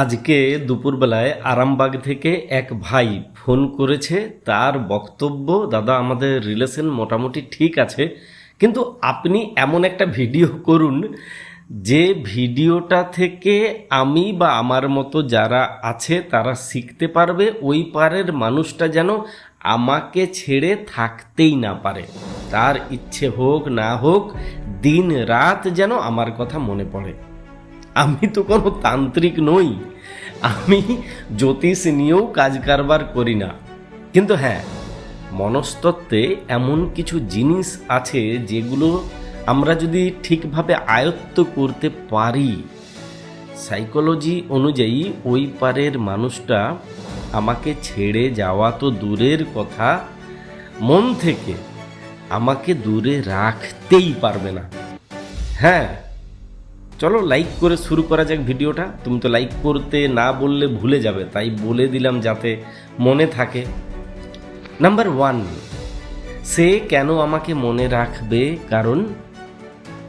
আজকে দুপুরবেলায় আরামবাগ থেকে এক ভাই ফোন করেছে। তার বক্তব্য, দাদা, আমাদের রিলেশন মোটামুটি ঠিক আছে, কিন্তু আপনি এমন একটা ভিডিও করুন যে ভিডিওটা থেকে আমি বা আমার মতো যারা আছে, তারা শিখতে পারবে ওই পারের মানুষটা যেন আমাকে ছেড়ে থাকতেই না পারে। তার ইচ্ছে হোক না হোক, দিন রাত যেন আমার কথা মনে পড়ে। আমি তো কোনো তান্ত্রিক নই। আমি জ্যোতিষ নিয়েও কাজ কারবার করি না। কিন্তু হ্যাঁ মনস্তত্ত্বে এমন কিছু জিনিস আছে যেগুলো আমরা যদি ঠিকভাবে আয়ত্ত করতে পারি সাইকোলজি অনুযায়ী ওই পারের মানুষটা আমাকে ছেড়ে যাওয়া তো দূরের কথা, মন থেকে আমাকে দূরে রাখতেই পারবে না। হ্যাঁ চলো লাইক করে শুরু করা যাক ভিডিওটা। তুমি তো লাইক করতে না বললে ভুলে যাবে, তাই বলে দিলাম যাতে মনে থাকে। নাম্বার ওয়ান সে কেন আমাকে মনে রাখবে? কারণ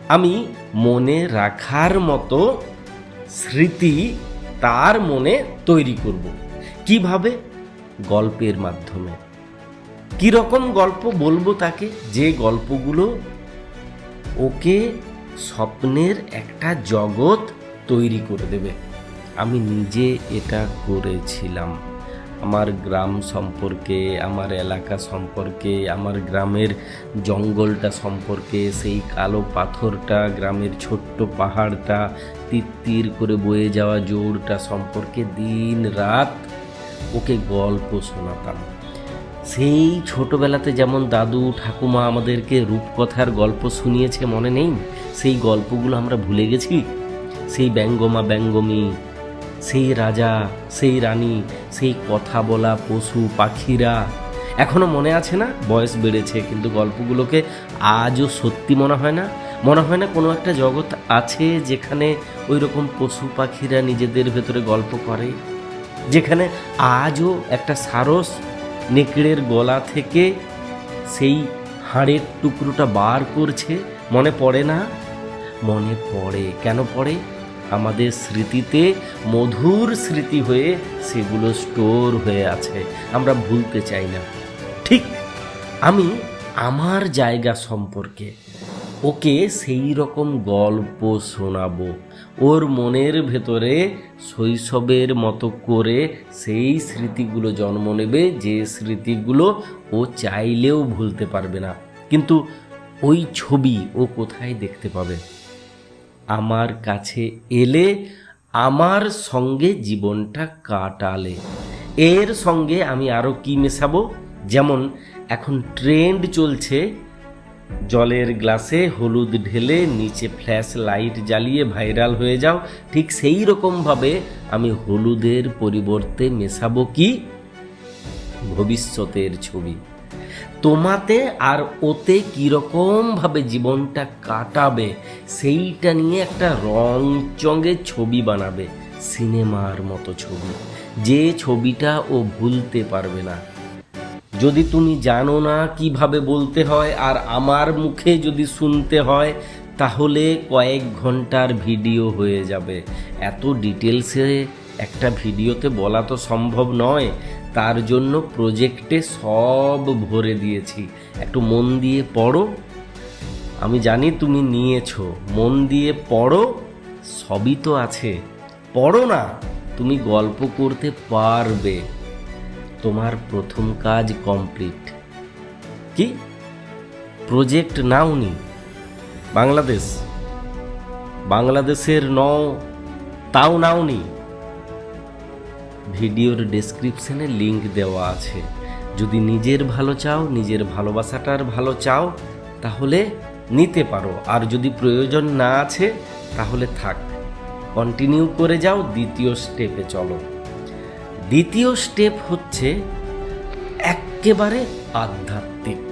আমি মনে রাখার মতো স্মৃতি তার মনে তৈরি করব। কীভাবে? গল্পের মাধ্যমে। কি রকম গল্প বলব তাকে? যে গল্পগুলো ওকে স্বপ্নের একটা জগৎ তৈরি করে দেবে। আমি নিজে এটা করেছিলাম। আমার গ্রাম সম্পর্কে, আমার এলাকা সম্পর্কে, আমার গ্রামের জঙ্গলটা সম্পর্কে, সেই কালো পাথরটা, গ্রামের ছোট্ট পাহাড়টা, তিত্তির করে বয়ে যাওয়া জোরটা সম্পর্কে দিন রাত ওকে গল্প শোনাতাম। সেই ছোটবেলাতে যেমন দাদু, ঠাকুমা আমাদেরকে রূপকথার গল্প শুনিয়েছে, মনে নেই? সেই গল্পগুলো আমরা ভুলে গেছি? সেই ব্যঙ্গমা ব্যঙ্গমী, সেই রাজা, সেই রানী, সেই কথা বলা পশু পাখিরা, এখনও মনে আছে না? বয়স বেড়েছে, কিন্তু গল্পগুলোকে আজও সত্যি মনে হয় না? মনে হয় না কোনো একটা জগৎ আছে যেখানে ওই রকম পশু পাখিরা নিজেদের ভেতরে গল্প করে? যেখানে আজও একটা সারস নেকড়ের গলা থেকে সেই হাড়ের টুকরোটা বার করছে। মনে পড়ে না? মনে পড়ে। কেন পড়ে? আমাদের স্মৃতিতে মধুর স্মৃতি হয়ে সেগুলো স্টোর হয়ে আছে। আমরা ভুলতে চাই না। ঠিক আমি আমার জায়গা সম্পর্কে ওকে সেই রকম গল্প শোনাবো। ওর মনের ভেতরে শৈশবের মতো করে সেই স্মৃতিগুলো জন্ম নেবে যে স্মৃতিগুলো ও চাইলেও ভুলতে পারবে না। কিন্তু ওই ছবি ও কোথায় দেখতে পাবে? আমার কাছে এলে আমার সঙ্গে জীবনটা কাটালে। এর সঙ্গে আমি আরও কি মেশাবো? যেমন এখন ট্রেন্ড চলছে জলের গ্লাসে হলুদ ঢেলে নিচে ফ্ল্যাশ লাইট জ্বালিয়ে ভাইরাল হয়ে যাও। ঠিক সেই রকমভাবে আমি হলুদের পরিবর্তে মেশাবো কি? ভবিষ্যতের ছবি। তোমাতে আর ওতে কীরকমভাবে জীবনটা কাটাবে, সেইটা নিয়ে একটা রং চঙে ছবি বানাবে, সিনেমার মতো ছবি। যে ছবিটা ও ভুলতে পারবে না। যদি তুমি জানো না কীভাবে বলতে হয় আর আমার মুখে যদি শুনতে হয়, তাহলে কয়েক ঘণ্টার ভিডিও হয়ে যাবে। এত ডিটেলসে একটা ভিডিওতে বলা তো সম্ভব নয়। তার জন্য প্রজেক্টে সব ভরে দিয়েছি। একটু মন দিয়ে পড়ো। আমি জানি তুমি নিয়েছো। মন দিয়ে পড়ো, সবই তো আছে। পড়ো না, তুমি গল্প করতে পারবে। তোমার প্রথম কাজ কমপ্লিট কি? প্রজেক্ট নাওনি বাংলাদেশ। বাংলাদেশের নও, তাও নাওনি ভিডিওর ডেসক্রিপশনে লিংক দেওয়া আছে। যদি নিজের ভালো চাও, নিজের ভালোবাসাটার ভালো চাও, তাহলে নিতে পারো। আর যদি প্রয়োজন না আছে, তাহলে থাক। কন্টিনিউ করে যাও, দ্বিতীয় স্টেপে চলো। দ্বিতীয় স্টেপ হচ্ছে একেবারে আধ্যাত্মিক।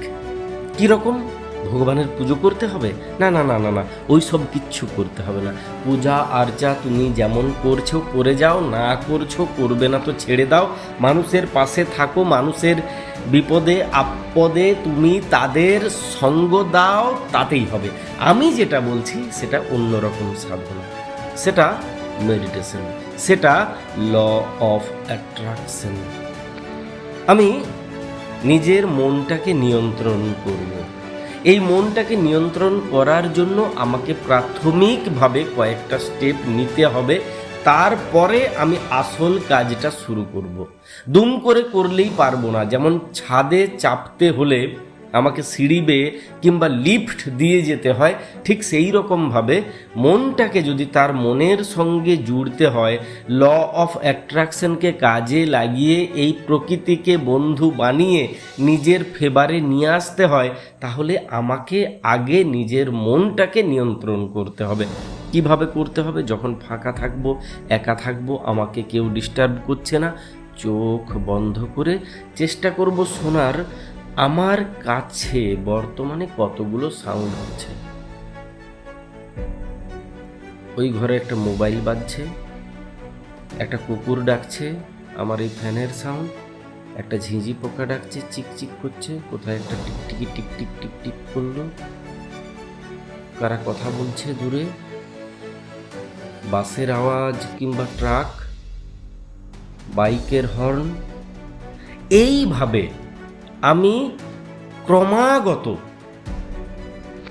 কীরকম? ভগবানের পুজো করতে হবে? না না না না না, ওই সব কিচ্ছু করতে হবে না। পূজা, আর্চা, তুমি যেমন করছ, করে যাও, না করছ, করবে না তো ছেড়ে দাও। মানুষের পাশে থাকো, মানুষের বিপদে, আপদে তুমি তাদের সঙ্গ দাও, তাতেই হবে। আমি যেটা বলছি, সেটা অন্যরকম সাধনা। সেটা মেডিটেশন সেটা ল অফ অ্যাট্রাকশন। আমি নিজের মনটাকে নিয়ন্ত্রণ করব। এই মনটাকে নিয়ন্ত্রণ করার জন্য আমাকে প্রাথমিকভাবে কয়েকটা স্টেপ নিতে হবে। তারপরে আমি আসল কাজটা শুরু করব। দুম করে করলেই পারব না। যেমন ছাদে চাপতে হলে আমাকে সিঁড়ি বেয়ে কিংবা লিফট দিয়ে যেতে হয়, ঠিক সেই রকমভাবে মনটাকে যদি তার মনের সঙ্গে জুড়তে হয়, ল অফ অ্যাট্রাকশনকে কাজে লাগিয়ে, এই প্রকৃতিকে বন্ধু বানিয়ে নিজের ফেভারে নিয়ে আসতে হয়, তাহলে আমাকে আগে নিজের মনটাকে নিয়ন্ত্রণ করতে হবে। কীভাবে করতে হবে? যখন ফাঁকা থাকব, একা থাকব, আমাকে কেউ ডিস্টার্ব করছে না, চোখ বন্ধ করে চেষ্টা করব শোনার আমার কাছে বর্তমানে কতগুলো সাউন্ড হচ্ছে ওই ঘরে একটা মোবাইল বাজছে, একটা কুকুর ডাকছে, আমার এই ফ্যানের সাউন্ড একটা ঝিঁঝি পোকা ডাকছে চিকচিক করছে, কোথায় একটা টিকটিকি টিক টিক টিক টিক করল। কারা কথা বলছে দূরে? বাসের আওয়াজ কিংবা ট্রাক? বাইকের হর্ন? এইভাবে আমি ক্রমাগত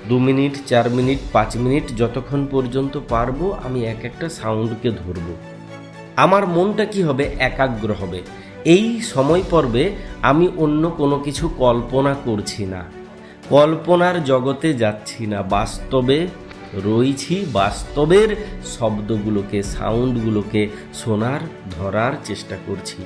দু মিনিট, চার মিনিট, পাঁচ মিনিট যতক্ষণ পর্যন্ত পারব আমি এক একটা সাউন্ডকে ধরব। আমার মনটা কি হবে? একাগ্র হবে। এই সময় পর্বে আমি অন্য কোনো কিছু কল্পনা করছি না। কল্পনার জগতে যাচ্ছি না। বাস্তবে রয়েছি। বাস্তবের শব্দগুলোকে, সাউন্ডগুলোকে শোনার, ধরার চেষ্টা করছি।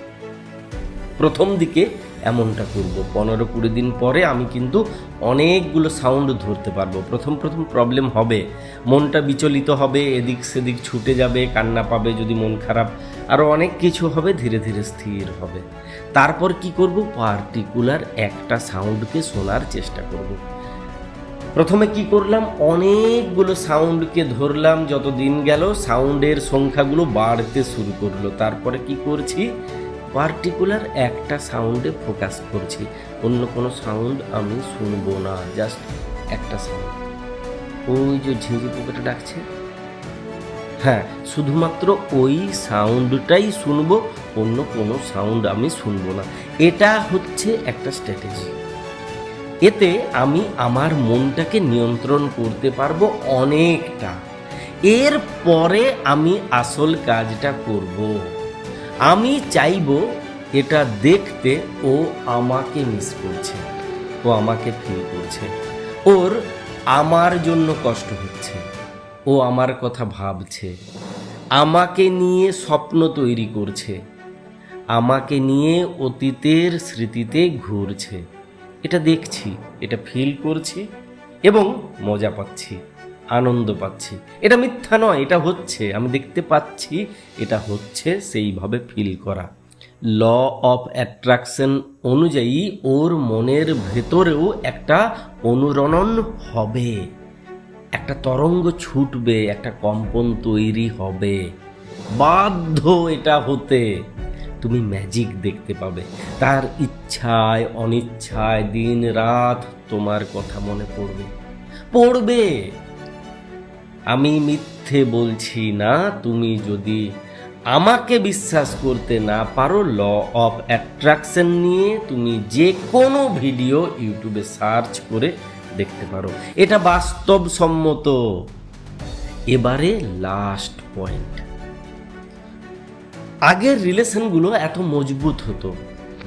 প্রথম দিকে এমনটা করব। পনেরো কুড়ি দিন পরে আমি কিন্তু অনেকগুলো সাউন্ড ধরতে পারব। প্রথম প্রথম প্রবলেম হবে। মনটা বিচলিত হবে, এদিক সেদিক ছুটে যাবে, কান্না পাবে যদি মন খারাপ। আরও অনেক কিছু হবে, ধীরে ধীরে স্থির হবে। তারপর কি করব? পার্টিকুলার একটা সাউন্ডকে শোনার চেষ্টা করব। প্রথমে কি করলাম? অনেকগুলো সাউন্ডকে ধরলাম, যত দিন গেল সাউন্ডের সংখ্যাগুলো বাড়তে শুরু করল। তারপরে কি করছি? পার্টিকুলার একটা সাউন্ডে ফোকাস করছি। অন্য কোনো সাউন্ড আমি শুনব না জাস্ট একটা সাউন্ড ওই যে ঝিঁঝি পোকাটা ডাকছে। হ্যাঁ শুধুমাত্র ওই সাউন্ডটাই শুনব, অন্য কোনো সাউন্ড আমি শুনব না। এটা হচ্ছে একটা স্ট্র্যাটেজি এতে আমি আমার মনটাকে নিয়ন্ত্রণ করতে পারব অনেকটা। এর পরে আমি আসল কাজটা করব। আমি চাইব এটা দেখতে ও আমাকে মিস করছে, ও আমাকে ফিল করছে। ওর আমার জন্য কষ্ট হচ্ছে, ও আমার কথা ভাবছে। আমাকে নিয়ে স্বপ্ন তৈরি করছে, আমাকে নিয়ে অতীতের স্মৃতিতে ঘুরছে। এটা দেখছি, এটা ফিল করছি এবং মজা পাচ্ছি। আনন্দ পাচ্ছি। এটা মিথ্যা নয়, এটা হচ্ছে। আমি দেখতে পাচ্ছি, এটা হচ্ছে সেইভাবে ফিল করা। ল অফ অ্যাট্রাকশন অনুযায়ী ওর মনের ভেতরেও একটা অনুরণন হবে। একটা তরঙ্গ ছুটবে, একটা কম্পন তৈরি হবে। বাধ্য এটা হতে তুমি ম্যাজিক দেখতে পাবে। তার ইচ্ছায়, অনিচ্ছায় দিন রাত তোমার কথা মনে পড়বে। পড়বে। আমি মিথ্যে বলছি না, তুমি যদি আমাকে বিশ্বাস করতে না পারো ল অফ অ্যাট্রাকশন নিয়ে তুমি যে কোনো ভিডিও ইউটিউবে সার্চ করে দেখতে পারো। এটা বাস্তবসম্মত। এবারে লাস্ট পয়েন্ট আগের রিলেশনগুলো এত মজবুত হতো।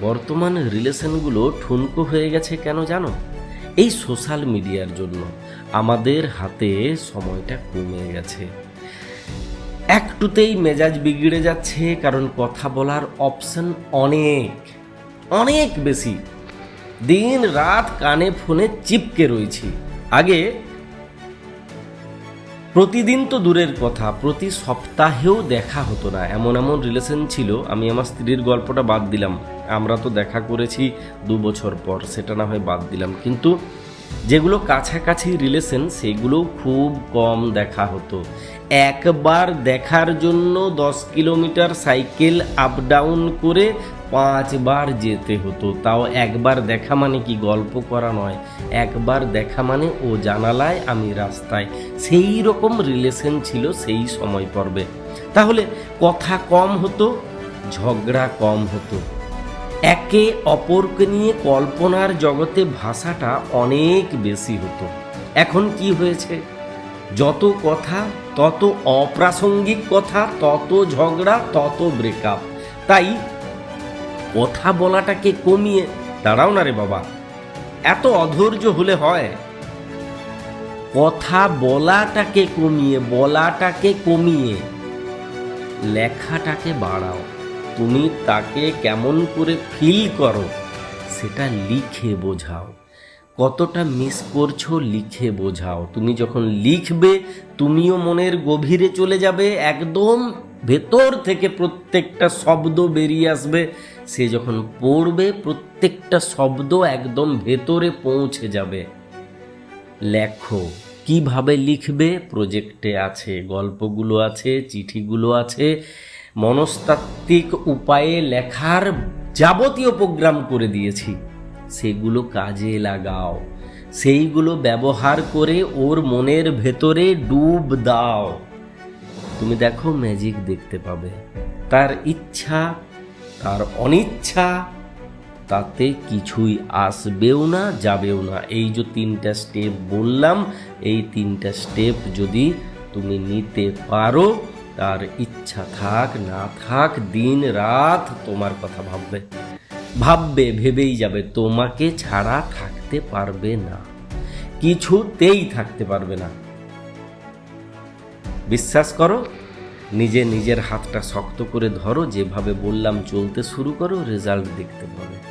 বর্তমান রিলেশনগুলো ঠুনকো হয়ে গেছে কেন জানো? এই সোশ্যাল মিডিয়ার জন্য। আমাদের হাতে সময়টা কমে গেছে। একটুতেই মেজাজ বিগড়ে যাচ্ছে, কারণ কথা বলার অপশন অনেক অনেক বেশি। দিন রাত কানে ফোনে চিপকে রয়েছি। আগে প্রতিদিন তো দূরের কথা, প্রতি সপ্তাহেও দেখা হতো না। এমন এমন রিলেশন ছিল, আমি আমার স্ত্রীর গল্পটা বাদ দিলাম। আমরা তো দেখা করেছি দু বছর পর, সেটা না হয় বাদ দিলাম। কিন্তু যেগুলো কাছাকাছি রিলেশন, সেগুলো খুব কম দেখা হতো। একবার দেখার জন্য দশ কিলোমিটার সাইকেল আপ ডাউন করে পাঁচবার যেতে হতো। তাও একবার দেখা মানে কি গল্প করা নয়। একবার দেখা মানে ও জানালায়, আমি রাস্তায়। সেই রকম রিলেশন ছিল সেই সময় পর্বে। তাহলে কথা কম হতো, ঝগড়া কম হতো। একে অপরকে নিয়ে কল্পনার জগতে ভাষাটা অনেক বেশি হতো। এখন কি হয়েছে? যত কথা, তত অপ্রাসঙ্গিক কথা, তত ঝগড়া, তত ব্রেকআপ তাই কথা বলাটাকে কমিয়ে দাঁড়াও না রে বাবা। এত অধৈর্য হলে হয়। কথা বলাটাকে কমিয়ে বলাটাকে কমিয়ে লেখাটাকে বাড়াও। তুমি তাকে কেমন করে ফিল করো, সেটা লিখে বোঝাও। কতটা মিস করছ, লিখে বোঝাও। তুমি যখন লিখবে, তুমিও মনের গভীরে চলে যাবে, একদম ভেতর থেকে প্রত্যেকটা শব্দ বেরিয়ে আসবে। সে যখন পড়বে, প্রত্যেকটা শব্দ একদম ভেতরে পৌঁছে যাবে। লেখো, কীভাবে লিখবে? প্রজেক্টে আছে, গল্পগুলো আছে, চিঠিগুলো আছে। মনস্তাত্ত্বিক উপায়ে লেখার যাবতীয় প্রোগ্রাম করে দিয়েছি। সেগুলো কাজে লাগাও। সেইগুলো ব্যবহার করে ওর মনের ভেতরে ডুব দাও। তুমি দেখো ম্যাজিক দেখতে পাবে। তার ইচ্ছা, তার অনিচ্ছা, তাতে কিছুই আসবেও না, যাবেও না। এই যে তিনটা স্টেপ বললাম, এই তিনটা স্টেপ যদি তুমি নিতে পারো তার ইচ্ছা থাক, না থাক, দিন রাত তোমার কথা ভাববে। ভাববে, ভেবেই যাবে, তোমাকে ছাড়া থাকতে পারবে না। কিছুতেই থাকতে পারবে না। বিশ্বাস করো, নিজে নিজের হাতটা শক্ত করে ধরো, যেভাবে বললাম চলতে শুরু করো, রেজাল্ট দেখতে পাবে।